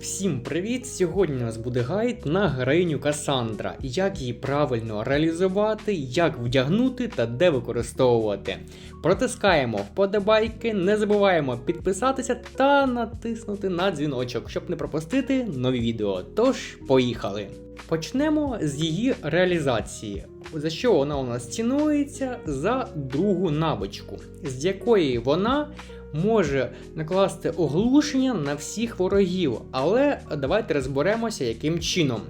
Всім привіт! Сьогодні у нас буде гайд на героїню Касандра, як її правильно реалізувати, як вдягнути та де використовувати. Протискаємо вподобайки, не забуваємо підписатися та натиснути на дзвіночок, щоб не пропустити нові відео. Тож, поїхали! Почнемо з її реалізації. За що вона у нас цінується? За другу навичку, з якої вона може накласти оглушення на всіх ворогів, але давайте розберемося, яким чином.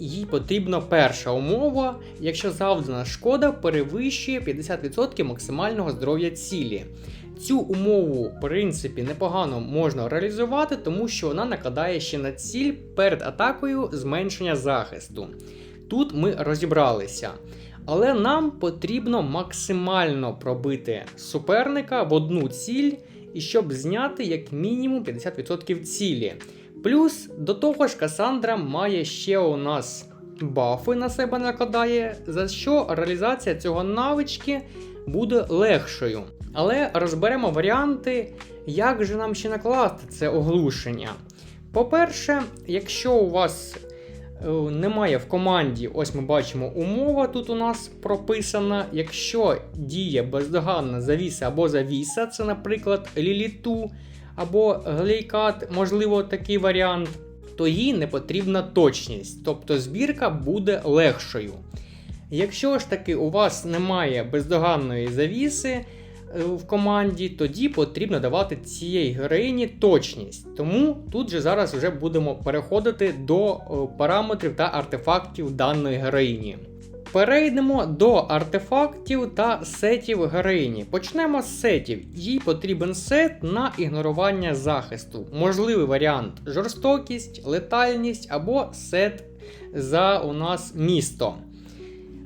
Їй потрібна перша умова, якщо завдана шкода перевищує 50% максимального здоров'я цілі. Цю умову, в принципі, непогано можна реалізувати, тому що вона накладає ще на ціль перед атакою зменшення захисту. Тут ми розібралися. Але нам потрібно максимально пробити суперника в одну ціль, і щоб зняти як мінімум 50% цілі. Плюс до того ж, Касандра має ще у нас бафи на себе накладає, за що реалізація цього навички буде легшою. Але розберемо варіанти, як же нам ще накласти це оглушення. По-перше, якщо у вас немає в команді, ось ми бачимо умова тут у нас прописана. Якщо діє бездоганна завіса або завіса, це, наприклад, ліліту або глейкат, можливо, такий варіант, то їй не потрібна точність, тобто збірка буде легшою. Якщо ж таки у вас немає бездоганної завіси е, в команді, тоді потрібно давати цієї героїні точність. Тому тут же зараз вже будемо переходити до е, параметрів та артефактів даної героїні. Перейдемо до артефактів та сетів героїні. Почнемо з сетів. Їй потрібен сет на ігнорування захисту. Можливий варіант жорстокість, летальність або сет за у нас місто.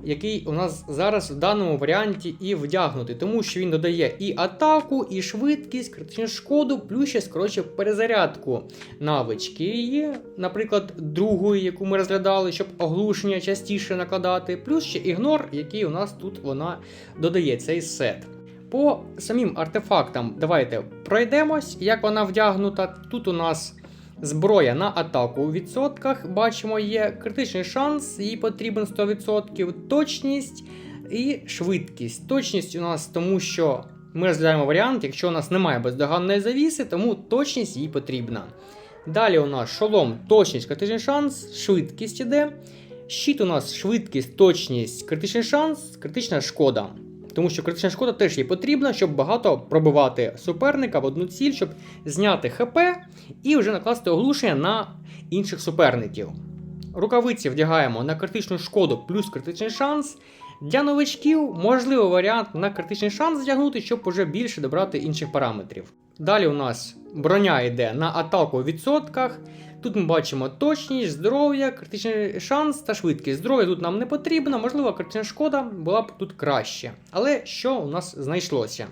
Який у нас зараз в даному варіанті і вдягнутий, тому що він додає і атаку, і швидкість, критичну шкоду, плюс ще скорочує перезарядку навички її, наприклад, другої, яку ми розглядали, щоб оглушення частіше накладати, плюс ще ігнор, який у нас тут вона додає цей сет. По самим артефактам давайте пройдемось, як вона вдягнута. Тут у нас зброя на атаку у відсотках. Бачимо, є критичний шанс, їй потрібен 100%, точність і швидкість. Точність у нас тому, що ми розглядаємо варіант, якщо у нас немає бездоганної завіси, тому точність їй потрібна. Далі у нас шолом, точність, критичний шанс, швидкість іде. Щит у нас швидкість, точність, критичний шанс, критична шкода. Тому що критична шкода теж їй потрібна, щоб багато пробивати суперника в одну ціль, щоб зняти ХП і вже накласти оглушення на інших суперників. Рукавиці вдягаємо на критичну шкоду плюс критичний шанс. Для новичків можливий варіант на критичний шанс вдягнути, щоб уже більше добрати інших параметрів. Далі у нас броня йде на атаку у відсотках. Тут ми бачимо точність, здоров'я, критичний шанс та швидкість. Здоров'я тут нам не потрібно, можливо, критична шкода була б тут краще. Але що у нас знайшлося?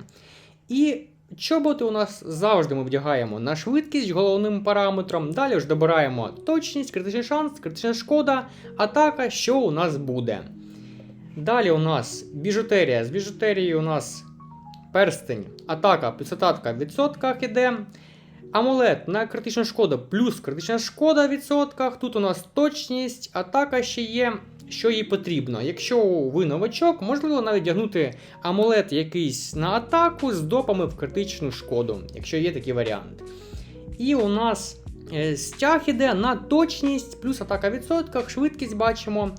І чоботи у нас завжди ми вдягаємо на швидкість головним параметром. Далі ж добираємо точність, критичний шанс, критична шкода, атака, що у нас буде. Далі у нас біжутерія. З біжутерії у нас перстень, атака, плюс атака в відсотках іде. Амулет на критичну шкоду плюс критична шкода в відсотках. Тут у нас точність, атака ще є, що їй потрібно. Якщо ви новачок, можливо навіть дягнути амулет якийсь на атаку з допами в критичну шкоду, якщо є такий варіант. І у нас е, стяг іде на точність, плюс атака в відсотках, швидкість бачимо.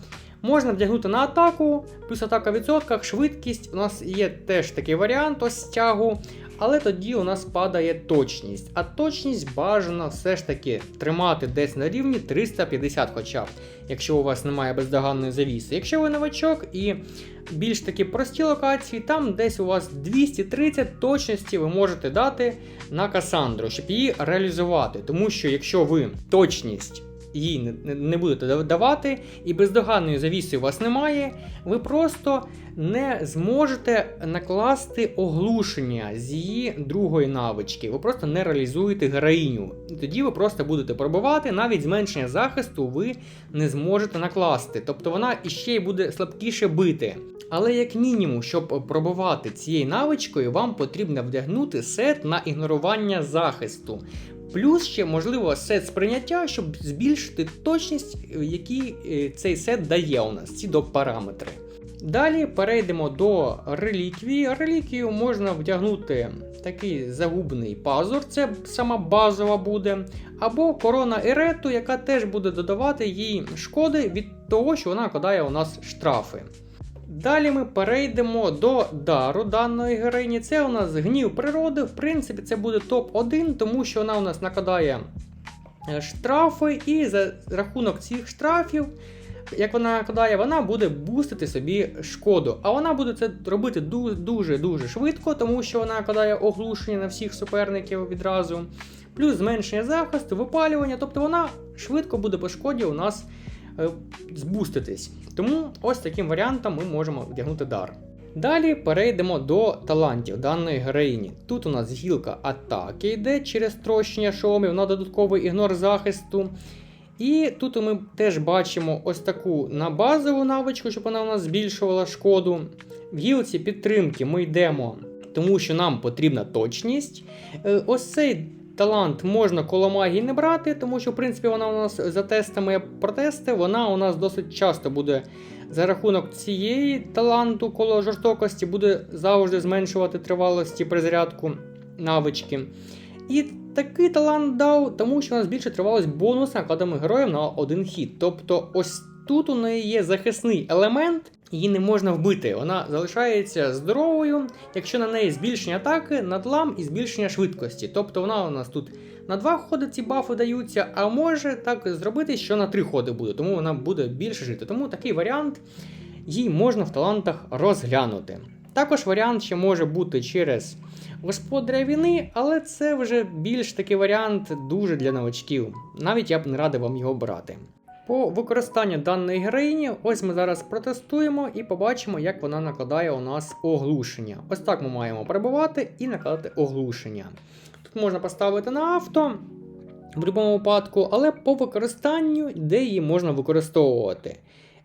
Можна вдягнути на атаку, плюс атака в відсотках, швидкість. У нас є теж такий варіант ось стягу. Але тоді у нас падає точність. А точність бажано все ж таки тримати десь на рівні 350 хоча б, якщо у вас немає бездоганної завіси. Якщо ви новачок і більш такі прості локації, там десь у вас 230 точності ви можете дати на Касандру, щоб її реалізувати. Тому що якщо ви точність їй не, будете давати, і бездоганної завіси у вас немає, ви просто не зможете накласти оглушення з її другої навички. Ви просто не реалізуєте героїню. І тоді ви просто будете пробивати, навіть зменшення захисту ви не зможете накласти. Тобто вона іще буде слабкіше бити. Але як мінімум, щоб пробивати цією навичкою, вам потрібно вдягнути сет на ігнорування захисту. Плюс ще можливо сет сприйняття, щоб збільшити точність, е, які е, цей сет дає у нас, ці доп параметри. Далі перейдемо до реліквії. Реліквію можна вдягнути такий загубний пазур, це сама базова буде. Або корона Ерету, яка теж буде додавати їй шкоди від того, що вона накладає у нас штрафи. Далі ми перейдемо до дару даної героїні. Це у нас гнів природи. В принципі, це буде топ-1, тому що вона у нас накладає е, штрафи, і за рахунок цих штрафів, як вона накладає, вона буде бустити собі шкоду. А вона буде це робити дуже-дуже швидко, тому що вона накладає оглушення на всіх суперників відразу. Плюс зменшення захисту, випалювання, тобто вона швидко буде по шкоді у нас збуститись. Тому ось таким варіантом ми можемо вдягнути дар. Далі перейдемо до талантів даної героїні. Тут у нас гілка атаки йде через трощення шоломів на додатковий ігнор захисту. І тут ми теж бачимо ось таку на базову навичку, щоб вона у нас збільшувала шкоду. В гілці підтримки ми йдемо, тому що нам потрібна точність. Е, Ось цей талант можна коло магії не брати, тому що, в принципі, вона у нас за тестами протести, вона у нас досить часто буде за рахунок цієї таланту коло жорстокості, буде завжди зменшувати тривалості при зарядку навички. І такий талант дав, тому що у нас більше тривалость бонус накладами героїв на один хід. Тобто, ось тут у неї є захисний елемент, її не можна вбити. Вона залишається здоровою, якщо на неї збільшення атаки, надлам і збільшення швидкості. Тобто вона у нас тут на два ходи ці бафи даються, а може так зробити, що на три ходи буде, тому вона буде більше жити. Тому такий варіант їй можна в талантах розглянути. Також варіант ще може бути через господаря війни, але це вже більш такий варіант дуже для новачків. Навіть я б не радив вам його брати. По використанню даної героїні, ось ми зараз протестуємо і побачимо, як вона накладає у нас оглушення. Ось так ми маємо перебувати і накладати оглушення. Тут можна поставити на авто в будь-якому випадку, але по використанню, де її можна використовувати.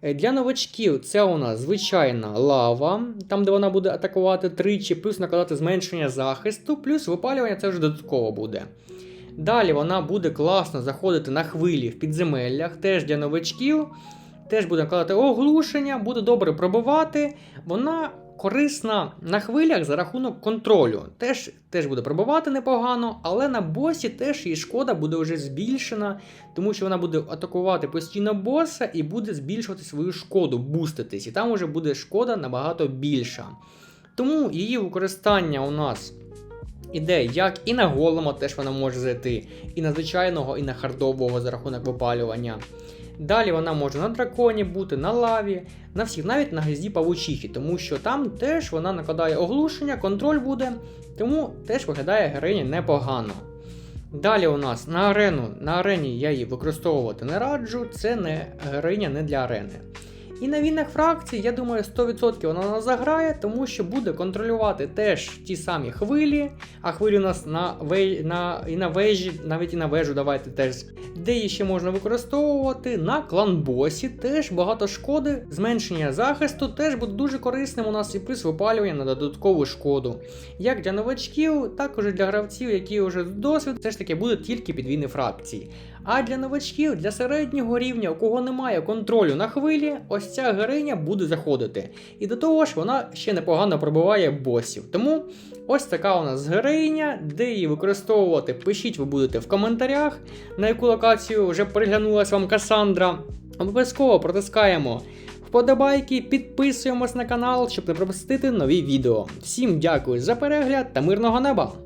Е, Для новачків це у нас звичайна лава, там де вона буде атакувати тричі, плюс накладати зменшення захисту, плюс випалювання це вже додатково буде. Далі вона буде класно заходити на хвилі в підземеллях, теж для новачків. Теж буде накладати оглушення, буде добре пробивати. Вона корисна на хвилях за рахунок контролю. Теж теж буде пробивати непогано, але на босі теж її шкода буде вже збільшена, тому що вона буде атакувати постійно боса і буде збільшувати свою шкоду, буститись. І там вже буде шкода набагато більша. Тому її використання у нас іде як і на голема, теж вона може зайти, і на звичайного, і на хардового за рахунок випалювання. Далі вона може на драконі бути, на лаві, на всіх, навіть на гнізді павучихи, тому що там теж вона накладає оглушення, контроль буде, тому теж виглядає героїня непогано. Далі у нас на арену. На арені я її використовувати не раджу, це не героїня не для арени. І на війнах фракцій, я думаю, 100% вона нас заграє, тому що буде контролювати теж ті самі хвилі, а хвилі у нас на на... і на вежі, навіть і на вежу давайте теж. Де її ще можна використовувати? На кланбосі теж багато шкоди, зменшення захисту теж буде дуже корисним у нас і плюс випалювання на додаткову шкоду. Як для новачків, також і для гравців, які вже досвід, все ж таки буде тільки підвійні фракції. А для новачків, для середнього рівня, у кого немає контролю на хвилі, ось ця героїня буде заходити. І до того ж, вона ще непогано пробиває босів. Тому ось така у нас героїня, де її використовувати, пишіть ви будете в коментарях, на яку локацію вже приглянулась вам Касандра. Обов'язково протискаємо вподобайки, підписуємось на канал, щоб не пропустити нові відео. Всім дякую за перегляд та мирного неба!